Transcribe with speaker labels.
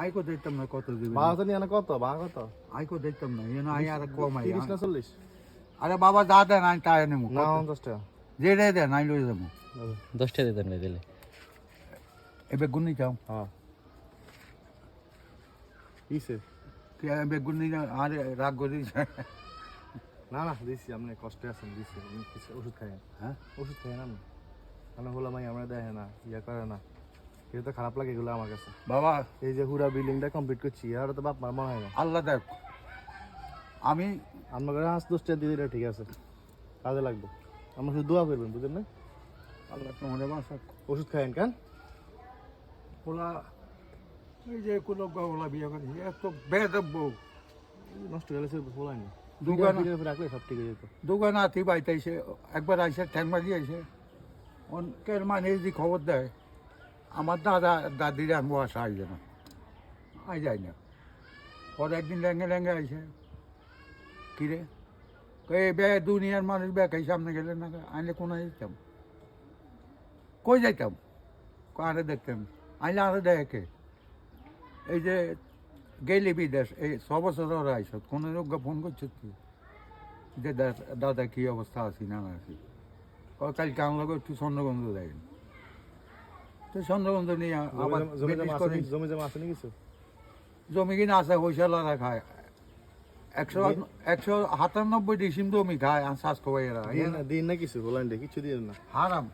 Speaker 1: আইকো দেখতাম না কত দিবে
Speaker 2: বাঘা নিয়ে কত বাঘা কত
Speaker 1: আইকো দেখতাম না এনে আই আর কম আই
Speaker 2: তিরিশ না চল্লিশ
Speaker 1: আরে বাবা যা দেন আমি তাই নেব
Speaker 2: না পঞ্চাশ টাকা
Speaker 1: যে রে দেন আই লই যাব
Speaker 3: দশটা দিতেন না দিলে
Speaker 1: এবে গুনি চাও
Speaker 2: হ্যাঁ কিসে
Speaker 1: কি এবে গুনি আরে রাগ করি
Speaker 2: না না দিছি আপনি কষ্টে আছেন দিছি ওষুধ খাই
Speaker 1: হ্যাঁ
Speaker 2: ওষুধ খাই না আমি হলো ভাই আমরা দেখে না ইয়া করে না এটা তো খারাপ লাগে এগুলো আমার কাছে।
Speaker 1: বাবা।
Speaker 2: এই যে হুরা বিল্ডিংটা কমপ্লিট করছি আর তো বাপ মার মনে হয় না।
Speaker 1: আল্লাহ দেখ আমি
Speaker 2: আপনার কাছে হাঁস দশটা দিয়ে দিলে ঠিক আছে কাজে লাগবে। আমরা শুধু দোয়া করবেন বুঝলেন না?
Speaker 1: আল্লাহ তোমাদের বাসা
Speaker 2: ওষুধ খাইন কেন?
Speaker 1: ওলা এই যে কোনো ওলা বিয়ে করে এত বেদব বউ
Speaker 2: নষ্ট গেলে সে বলাই না
Speaker 1: দোকান
Speaker 2: রাখলে সব ঠিক হয়ে যেত।
Speaker 1: দোকান আতি বাইতাইছে একবার আইসে ঠ্যাং বাজি আইসে। অনেকের মানে যদি খবর দেয়? আমার দাদা, দাদিরা আমি আসা আইছে না আই যাই না পরে একদিন ল্যাঙ্গে ল্যাঙ্গে আইসে কিরে কই বে, দুনিয়ার মানুষ বেকাই সামনে গেলে না আইলে কোন যেতাম কই যাইতাম? আরে দেখতাম? আইলে আরও দেখে। এই যে গেলি বিদেশ, এই ছ বছর ওরা আইস কোনো লোক ফোন করছে তুই যে দাদা কি অবস্থা, আছি না আছি। কালকে আমার একটু চন্দ্রগন্ধ দেয়। তো চন্দ্রগন্ধ নিয়ে আবার
Speaker 2: জমি জমা আছে কিছু?
Speaker 1: জমি কিনা আছে হইসালারা খায়। একশো একশো সাতানব্বই ডিসিম জমি খায় আর খাওয়াই এরা
Speaker 2: দিন না কিছু বলেন কিছু দিন না।
Speaker 1: হারাম।